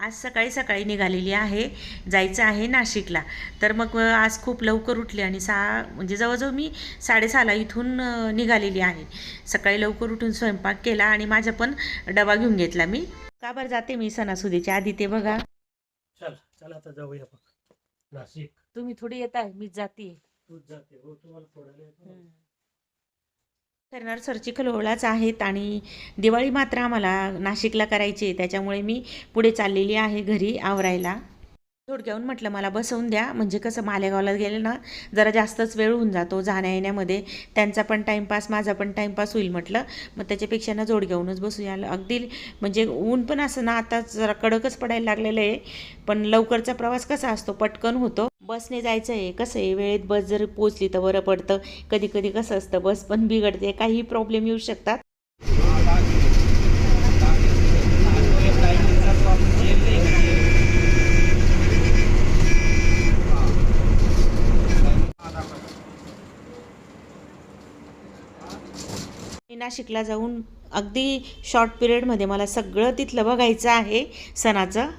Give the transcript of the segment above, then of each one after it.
आज सकाळी सकाळी निघालेली आहे जायचं आहे नाशिकला. तर मग आज खूप लवकर उठले आणि सहा म्हणजे जवळजवळ मी साडेसहाला इथून निघालेली आहे. सकाळी लवकर उठून स्वयंपाक केला आणि माझा पण डबा घेऊन घेतला मी. का बरं जाते मी सणासुदीच्या आधी ते बघा. चल चल आता जाऊया बघ नाशिक. तुम्ही थोडी येत आहे मीच जाते. तूच जाते. हो तुम्हाला करणार सरची खलोळाच आहेत आणि दिवाळी मात्र आम्हाला नाशिकला करायची आहे. त्याच्यामुळे मी पुढे चाललेली आहे घरी आवरायला. थोडक्याहून म्हटलं मला बसवून द्या. म्हणजे कसं मालेगावला गेले ना जरा जास्तच वेळ होऊन जातो जाण्या येण्यामध्ये. त्यांचा पण टाईमपास माझा पण टाईमपास होईल म्हटलं. मग त्याच्यापेक्षा ना जोड घेऊनच बसूया. अगदी म्हणजे ऊन पण असं ना आता जरा कडकच पडायला लागलेलं आहे. पण लवकरचा प्रवास कसा असतो पटकन होतो. बसने जायचं आहे कसं आहे? वेळेत बस जर पोचली तर बरं पडतं. कधी कधी कसं असतं बस पण बिघडते. काही प्रॉब्लेम येऊ शकतात. मी नाशिकला जाऊन अगदी शॉर्ट पिरियडमध्ये मला सगळं तिथलं बघायचं आहे. सणाचं.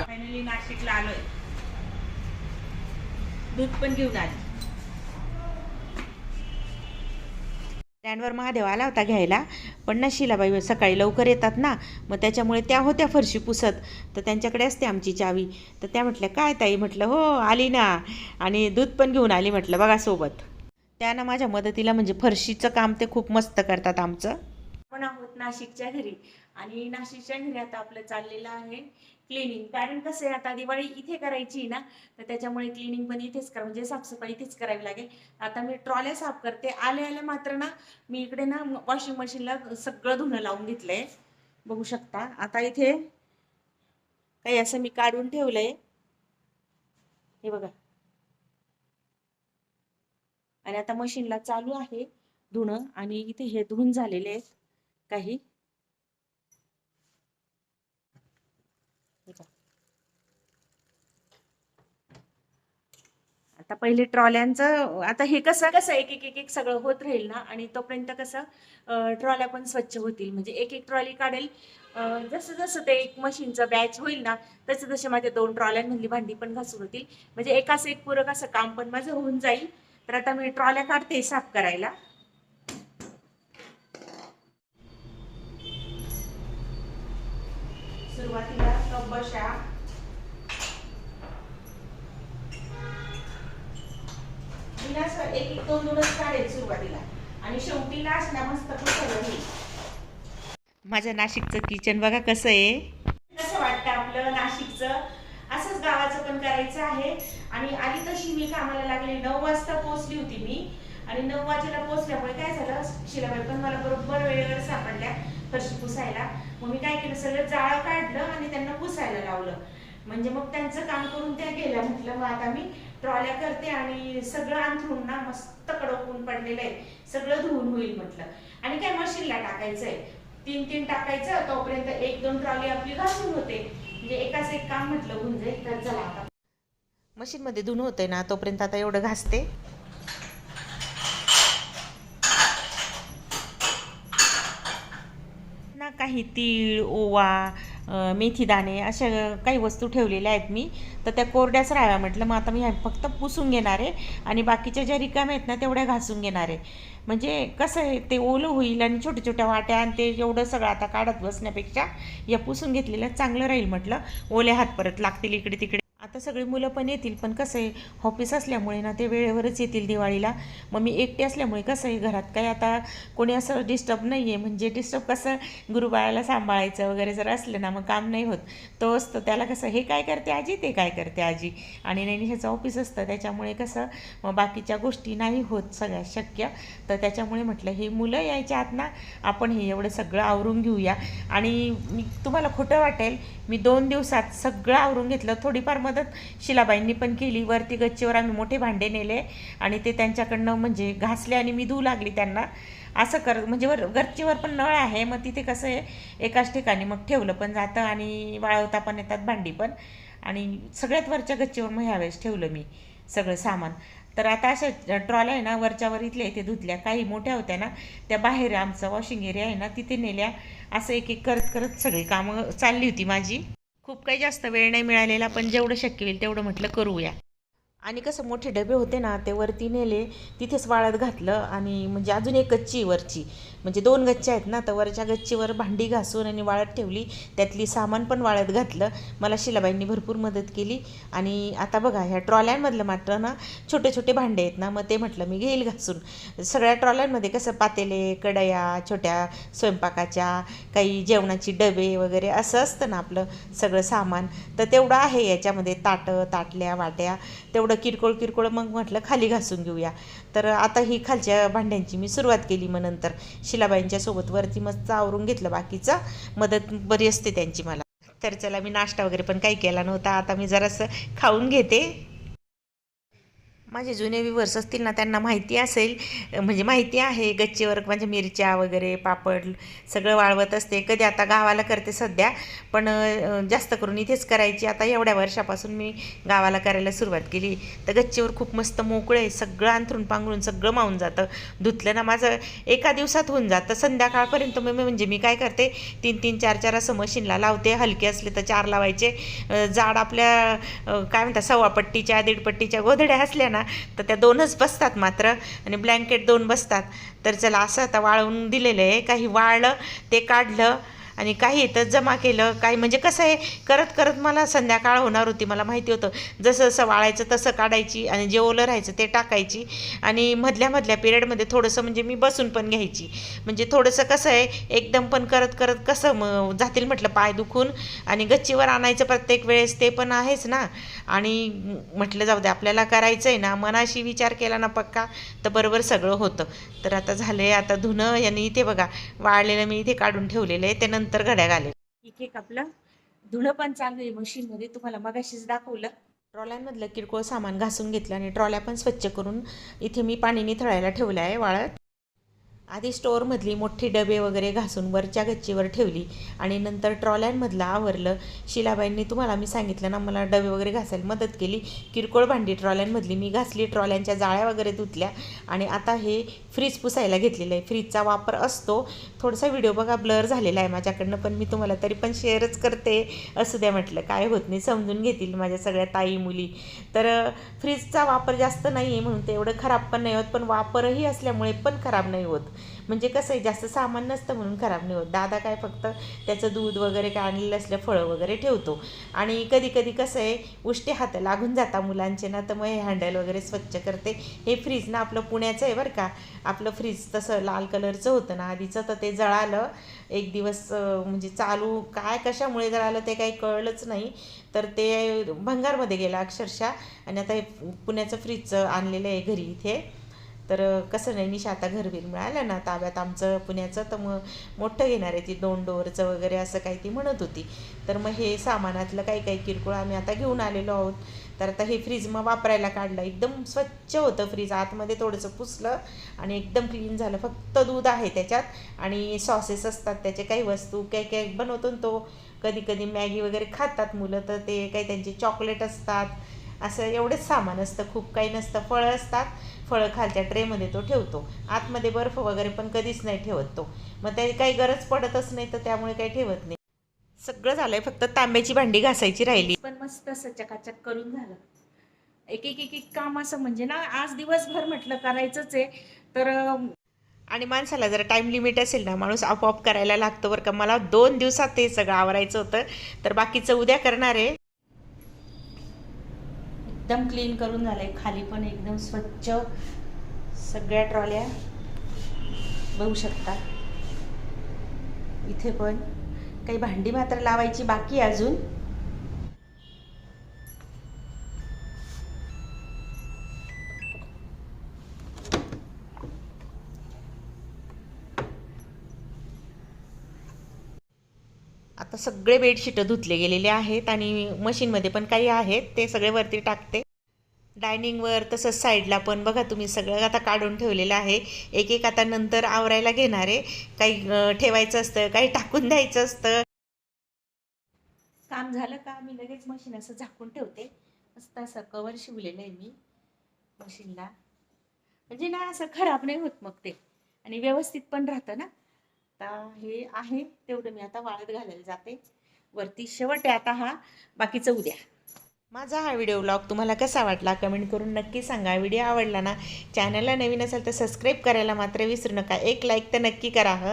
फायनली नाशिकला आलोय दूध पण घेऊन आली स्टँडवर महादेव आला होता घ्यायला पण ना शिलाबाई सकाळी लवकर येतात ना मग त्याच्यामुळे त्या होत्या फरशी पुसत. तर त्यांच्याकडे असते आमची चावी. तर त्या म्हटल्या काय ताई? म्हटलं हो आली ना. आणि दूध पण घेऊन आली म्हटलं बघा सोबत. त्या ना माझ्या मदतीला म्हणजे फरशीचं काम ते खूप मस्त करतात आमचं. आपण आहोत नाशिकच्या घरी. आणि नाशिकच्या घरी आता आपलं चाललेलं आहे क्लिनिंग कारण कसं आहे आता दिवाळी इथे करायची ना तर त्याच्यामुळे क्लिनिंग पण इथेच करा म्हणजे साफसफाई इथेच करावी लागेल. आता मी ट्रॉल्या साफ करते. आले आले मात्र ना मी इकडे ना वॉशिंग मशीनला सगळं धुणं लावून घेतलंय. बघू शकता. आता इथे काही असं मी काढून ठेवलंय. हे बघा. आणि आता मशीनला चालू आहे धुणं आणि इथे हे धुवून झालेले आहेत. काही? आता पहिले ट्रॉल्यांचं आता हे कसं कसं एक एक एक एक सगळं होत राहील ना? आणि तोपर्यंत कसं ट्रॉल्या पण स्वच्छ होतील. म्हणजे एक एक ट्रॉली काढेल. जसं जसं ते एक मशीनचं बॅच होईल ना तसं तसे माझ्या दोन ट्रॉल्यांमधली भांडी पण घासून होतील. म्हणजे एकाच एक पूरक असं काम पण माझं होऊन जाईल. तर आता मी ट्रॉल्या काढते साफ करायला. सुरुवातीला ना असं एक एक दोन दोनच काढेल सुरुवातीला. आणि शेवटी लास्ट ना मस्त पुसायला घेईल माझं नाशिकचं किचन बघा कसं आहे. कसं वाटतं आपलं नाशिकचं? असंच गावाचं पण करायचं आहे. आणि आधी तशी मी कामाला लागले. नऊ वाजता पोहोचली होती मी. आणि नऊ वाजेला पोहोचल्यामुळे काय झालं? शिलाबाई पण मला बरोबर वेळेवर सापडल्या. फरशी पुसायला. मग मी काय केलं सगळं जाळं काढलं आणि त्यांना पुसायला लावलं. म्हणजे मग त्यांचं काम करून त्या गेल्या. म्हटलं मग आता मी ट्रॉल्या करते आणि सगळं अंथरून ना मस्त कडक ऊन पडलेलं आहे. सगळं धुवून होईल म्हटलं. आणि काय मशीनला टाकायचंय. तीन तीन टाकायचं. तोपर्यंत एक दोन ट्रॉली आपली घासून होते. म्हणजे एकाच एक काम म्हटलं होऊन जाईल तर चला आता. मशीनमध्ये धुणं होतंय ना तोपर्यंत आता एवढं घासते ना काही तीळ ओवा मेथीदाणे अशा काही वस्तू ठेवलेल्या आहेत मी. तर त्या कोरड्याच राहाव्या म्हटलं. मग आता मी ह्या फक्त पुसून घेणार आहे आणि बाकीच्या ज्या रिकाम्या आहेत ना तेवढ्या घासून घेणार आहे. म्हणजे कसं आहे ते ओलं होईल आणि छोट्या छोट्या वाट्या आणि ते एवढं सगळं आता काढत बसण्यापेक्षा या पुसून घेतलेलं चांगलं राहील म्हटलं. ओले हात परत लागतील इकडे तिकडे. आता सगळी मुलं पण येतील पण कसं आहे ऑफिस असल्यामुळे ना ते वेळेवरच येतील दिवाळीला. मग मी एकटी असल्यामुळे कसं आहे घरात काय आता कोणी असं डिस्टर्ब नाही आहे म्हणजे डिस्टर्ब कसं गुरुबाळाला सांभाळायचं वगैरे जर असलं ना मग काम नाही होत. तो असतं त्याला कसं हे काय करते आजी ते काय करते आजी? आणि नाही ह्याचं ऑफिस असतं. त्याच्यामुळे कसं मग बाकीच्या गोष्टी नाही होत सगळ्या शक्य. तर त्याच्यामुळे म्हटलं हे मुलं यायच्या आत ना आपण हे एवढं सगळं आवरून घेऊया. आणि मी तुम्हाला खोटं वाटेल मी दोन दिवसात सगळं आवरून घेतलं. थोडीफार मदत शिलाबाईंनी पण केली. वरती गच्चीवर आम्ही मोठे भांडे नेले आणि ते त्यांच्याकडनं म्हणजे घासले आणि मी धुऊ लागली त्यांना. असं कर म्हणजे वर गच्चीवर पण नळ आहे. मग तिथे कसं आहे एकाच ठिकाणी मग ठेवलं पण जातं आणि वाळवता पण येतात भांडी पण. आणि सगळ्यात वरच्या गच्चीवर मग ह्यावेळेस ठेवलं मी सगळं सामान. तर आता अशा ट्रॉल्या आहे ना वरच्यावर इथल्या इथे धुतल्या. काही मोठ्या होत्या ना त्या बाहेर आमचं वॉशिंग एरिया आहे ना तिथे नेल्या. असं एक एक करत करत सगळी कामं चालली होती माझी. खूप काही जास्त वेळ नाही मिळालेला पण जेवढं शक्य होईल तेवढं म्हटलं करूया. आणि कसं मोठे डबे होते ना ते वरती नेले तिथेच वाळत घातलं आणि म्हणजे अजून एक गच्ची वरची. म्हणजे दोन गच्च्या आहेत ना तर वरच्या गच्चीवर भांडी घासून आणि वाळत ठेवली. त्यातली सामान पण वाळत घातलं. मला शिलाबाईंनी भरपूर मदत केली. आणि आता बघा ह्या ट्रॉल्यांमधलं मात्र ना छोटे छोटे भांडे आहेत ना मग ते म्हटलं मी घेईल घासून. सगळ्या ट्रॉल्यांमध्ये कसं पातेले कढया छोट्या स्वयंपाकाच्या काही जेवणाची डबे वगैरे असं असतं ना आपलं सगळं सामान. तर तेवढं आहे याच्यामध्ये ताटं ताटल्या वाट्या. तेवढं किरकोळ किरकोळ मग म्हटलं खाली घासून घेऊया. तर आता ही खालच्या भांड्यांची मी सुरुवात केली मग नंतर शिलाबाईंच्या सोबत वरती मस्त आवरून घेतलं बाकीचं. मदत बरी असते त्यांची मला. तर चला मी नाश्ता वगैरे पण काही केला नव्हता. आता मी जरासं खाऊन घेते. माझे जुने विवर्स असतील ना त्यांना माहिती असेल म्हणजे माहिती आहे गच्चीवर म्हणजे मिरच्या वगैरे पापड सगळं वाळवत असते. कधी आता गावाला करते सध्या पण जास्त करून इथेच करायची. आता एवढ्या वर्षापासून मी गावाला करायला सुरुवात केली. तर गच्चीवर खूप मस्त मोकळं आहे सगळं अंथरून पांघरून सगळं मावून जातं. धुतलं ना माझं एका दिवसात होऊन जातं. संध्याकाळपर्यंत मी म्हणजे मी काय करते तीन तीन चार चार असं मशीनला लावते. हलके असले तर चार लावायचे. जाड आपल्या काय म्हणतात सव्वा पट्टीच्या दीड पट्टीच्या गोधड्या असल्या ना तर त्या दोनच बसतात मात्र आणि ब्लँकेट दोन बसतात. तर चला असं आता वाळवून दिलेलं आहे. काही वाळलं ते काढलं आणि काही इथंच जमा केलं काही म्हणजे कसं आहे करत करत मला संध्याकाळ होणार होती मला माहिती होतं. जसं जसं वाळायचं तसं काढायची आणि जे ओलं राहायचं ते टाकायची. आणि मधल्या मधल्या पिरियडमध्ये थोडंसं म्हणजे मी बसून पण घ्यायची. म्हणजे थोडंसं कसं आहे एकदम पण करत करत कसं मग जातील म्हटलं पाय दुखून. आणि गच्चीवर आणायचं प्रत्येक वेळेस ते पण आहेच ना. आणि म्हटलं जाऊ दे आपल्याला करायचं आहे ना मनाशी विचार केला ना पक्का तर बरोबर सगळं होतं. तर आता झालं आहे आता धुणं यांनी इथे बघा वाळलेलं मी इथे काढून ठेवलेलं आहे. त्यानं नंतर घड्या घालेल. एक एक आपलं धुणं पण चालू आहे मशीनमध्ये. तुम्हाला मगाशीच दाखवलं. ट्रॉल्यांमधलं किरकोळ सामान घासून घेतलं आणि ट्रॉल्या पण स्वच्छ करून इथे मी पाणी निथळायला ठेवलं आहे वाळत. आधी स्टोअरमधली मोठी डबे वगैरे घासून वरच्या गच्चीवर ठेवली आणि नंतर ट्रॉल्यांमधलं आवरलं. शिलाबाईंनी तुम्हाला मी सांगितलं ना मला डबे वगैरे घासायला मदत केली. किरकोळ भांडी ट्रॉल्यांमधली मी घासली ट्रॉल्यांच्या जाळ्या वगैरे धुतल्या आणि आता हे फ्रीज पुसायला घेतलेलं आहे. फ्रीजचा वापर असतो. थोडासा व्हिडिओ बघा ब्लर झालेला आहे माझ्याकडनं पण मी तुम्हाला तरी पण शेअरच करते. असू द्या म्हटलं काय होत नाही समजून घेतील माझ्या सगळ्या ताई मुली. तर फ्रीजचा वापर जास्त नाही आहे म्हणून ते एवढं खराब पण नाही होत पण वापरही असल्यामुळे पण खराब नाही होत. म्हणजे कसं आहे जास्त सामान नसतं म्हणून खराब नाही होत. दादा काय फक्त त्याचं दूध वगैरे काय आणलेलं असलं फळं वगैरे ठेवतो. आणि कधी कधी कसं आहे उष्टे हात लागून जाता मुलांचे ना तर मग हे हँडल वगैरे स्वच्छ करते. हे फ्रीज ना आपलं पुण्याचं आहे बरं का. आपलं फ्रीज तसं लाल कलरचं होतं ना आधीचं तर ते जळालं. एक दिवस म्हणजे चालू काय कशामुळे जळालं ते काही कळलंच नाही. तर ते भंगारमध्ये गेलं अक्षरशः. आणि आता हे पुण्याचं फ्रीजचं आणलेलं आहे घरी इथे. तर कसं नाही निशा आता घरबीर मिळालं ना ताब्यात आमचं पुण्याचं तर मग मोठं घेणार आहे ती दोन डोअरचं वगैरे असं काही ती म्हणत होती. तर मग हे सामानातलं काही काही किरकोळ आम्ही आता घेऊन आलेलो आहोत. तर आता हे फ्रीज मग वापरायला काढलं. एकदम स्वच्छ होतं फ्रीज. आतमध्ये थोडंसं पुसलं आणि एकदम क्लीन झालं. फक्त दूध आहे त्याच्यात आणि सॉसेस असतात त्याचे काही वस्तू. काही काही बनवतो तो. कधी कधी मॅगी वगैरे खातात मुलं तर ते काही त्यांचे चॉकलेट असतात. असं एवढंच सामान असतं. खूप काही नसतं. फळं असतात. फळं खालच्या ट्रेमध्ये तो ठेवतो. आतमध्ये बर्फ वगैरे पण कधीच नाही ठेवत तो. मग त्याची काही गरज पडतच नाही तर त्यामुळे काही ठेवत नाही. सगळं झालंय. फक्त तांब्याची भांडी घासायची राहिली. पण मस्त असं चकाचक करून झालं. एक एक एक एक काम असं म्हणजे ना आज दिवसभर म्हटलं करायचंच आहे. तर आणि माणसाला जर टाईम लिमिट असेल ना माणूस आपोआप करायला लागतो बरं का. मला दोन दिवसात ते सगळं आवरायचं होतं. तर बाकीचं उद्या करणार आहे. एकदम क्लीन करून झालंय. खाली पण एकदम स्वच्छ सगळ्या ट्रॉल्या बघू शकता. इथे पण काही भांडी मात्र लावायची बाकी अजून. आता सगळे बेडशीट धुतले गेलेले आहेत आणि मशीनमध्ये पण काही आहेत. ते सगळे वरती टाकते. डायनिंगवर तसंच साईडला पण बघा तुम्ही सगळं आता काढून ठेवलेलं आहे. एक एक आता नंतर आवरायला घेणार आहे. काही ठेवायचं असतं काही टाकून द्यायचं असतं. काम झालं का? मी लगेच मशीन असं झाकून ठेवते. मस्त असं कवर शिवलेलं आहे मी मशीनला म्हणजे ना असं खराब नाही होत मग ते. आणि व्यवस्थित पण राहतं ना. आता हे आहे तेवढं मी आता वाळत घालायला जाते. वरती शेवट आहे आता हा बाकीचं उद्या. माझा हा व्हिडिओ ब्लॉग तुम्हाला कसा वाटला कमेंट करून नक्की सांगा. व्हिडिओ आवडला ना चॅनलला नवीन असेल तर सबस्क्राईब करायला मात्र विसरू नका. एक लाईक तर नक्की करा हं?